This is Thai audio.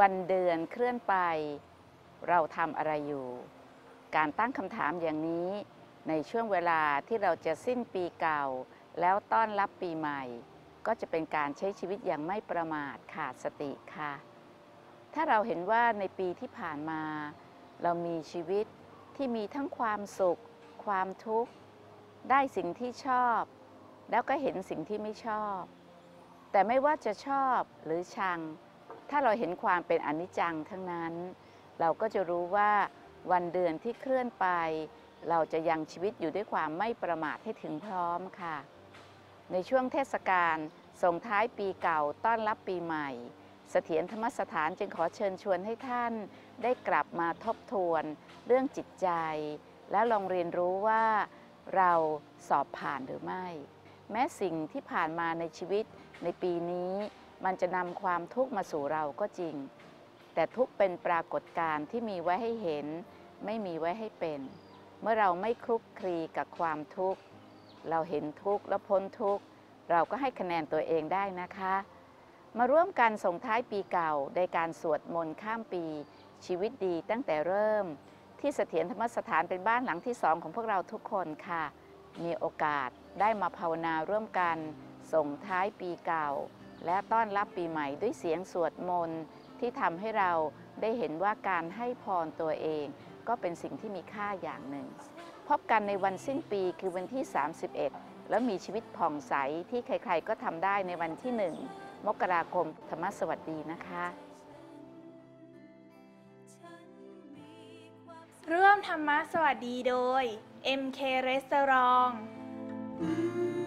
วันเดือนเคลื่อนไป เราทำอะไรอยู่ การตั้งคำถามอย่างนี้ ในช่วงเวลาที่เราจะสิ้นปีเก่า แล้วต้อนรับปีใหม่ ก็จะเป็นการใช้ชีวิตอย่างไม่ประมาทขาดสติค่ะ ถ้าเราเห็นว่าในปีที่ผ่านมา เรามีชีวิตที่มีทั้งความสุข ความทุกข์ ได้สิ่งที่ชอบ แล้วก็เห็นสิ่งที่ไม่ชอบ แต่ไม่ว่าจะชอบหรือชัง ถ้าเราเห็นความเป็นอนิจจังทั้งนั้น เราก็จะรู้ว่าวันเดือนที่เคลื่อนไป เราจะยังชีวิตอยู่ด้วยความไม่ประมาทให้ถึงพร้อมค่ะ ในช่วงเทศกาลส่งท้ายปีเก่าต้อนรับปีใหม่ เสถียรธรรมสถานจึงขอเชิญชวนให้ท่าน ได้กลับมาทบทวน เรื่องจิตใจ และลองเรียนรู้ว่าเราสอบผ่านหรือไม่ แม้สิ่งที่ผ่านมาในชีวิตในปีนี้ มันจะนำความทุกข์มาสู่เราก็จริง แต่ทุกข์เป็นปรากฏการณ์ที่มีไว้ให้เห็น ไม่มีไว้ให้เป็น เมื่อเราไม่คลุกคลีกับความทุกข์ เราเห็นทุกข์แล้วพ้นทุกข์ เราก็ให้คะแนนตัวเองได้นะคะ มาร่วมกันส่งท้ายปีเก่าในการสวดมนต์ข้ามปี ชีวิตดีตั้งแต่เริ่ม ที่เสถียรธรรมสถานเป็นบ้านหลังที่สองของพวกเราทุกคนค่ะ มีโอกาสได้มาภาวนาร่วมกันส่งท้ายปีเก่า และต้อนรับปีใหม่ด้วยเสียงสวดมนต์ที่ทำให้เราได้เห็นว่าการให้พรตัวเอง ก็เป็นสิ่งที่มีค่าอย่างหนึ่ง พบกันในวันสิ้นปีคือวันที่ 31 แล้วมีชีวิตผ่องใสที่ใครๆก็ทำได้ในวันที่1มกราคมธรรมสวัสดีนะคะ ร่วมธรรมะสวัสดีโดย MK Restaurant อืม